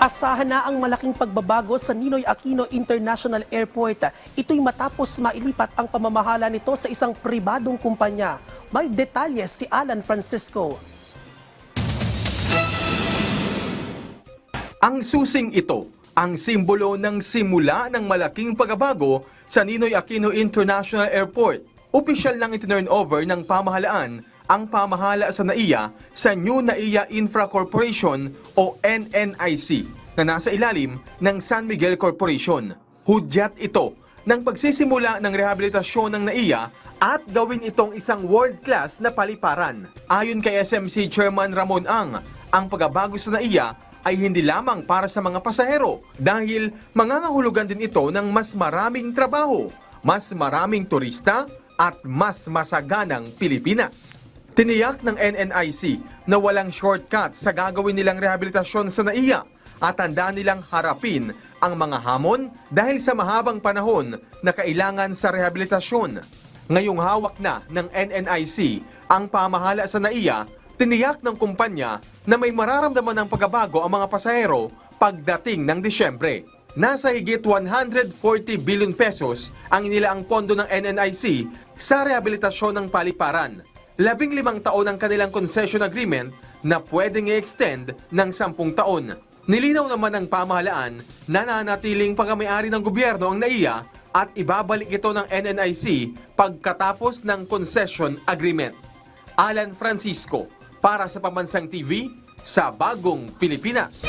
Asahan na ang malaking pagbabago sa Ninoy Aquino International Airport. Ito'y matapos mailipat ang pamamahala nito sa isang pribadong kumpanya. May detalye si Alan Francisco. Ang susing ito ang simbolo ng simula ng malaking pagbabago sa Ninoy Aquino International Airport. Opisyal nang itinurn over ng pamahalaan ang pamahala sa NAIA sa New NAIA Infra Corporation o NNIC na nasa ilalim ng San Miguel Corporation. Hudyat ito ng pagsisimula ng rehabilitasyon ng NAIA at gawin itong isang world-class na paliparan. Ayon kay SMC Chairman Ramon Ang, ang pagbabago sa NAIA ay hindi lamang para sa mga pasahero dahil mangangahulugan din ito ng mas maraming trabaho, mas maraming turista at mas masaganang Pilipinas. Tiniyak ng NNIC na walang shortcut sa gagawin nilang rehabilitasyon sa NAIA at handa nilang harapin ang mga hamon dahil sa mahabang panahon na kailangan sa rehabilitasyon. Ngayong hawak na ng NNIC ang pamahala sa NAIA, tiniyak ng kumpanya na may mararamdaman ng pagbabago ang mga pasahero pagdating ng Disyembre. Nasa higit 140 billion pesos ang inilaang pondo ng NNIC sa rehabilitasyon ng paliparan. Labing limang taon ang kanilang concession agreement na pwedeng i-extend ng sampung taon. Nilinaw naman ng pamahalaan na nanatiling pagkamayari ng gobyerno ang NAIA at ibabalik ito ng NNIC pagkatapos ng concession agreement. Alan Francisco para sa Pambansang TV sa Bagong Pilipinas.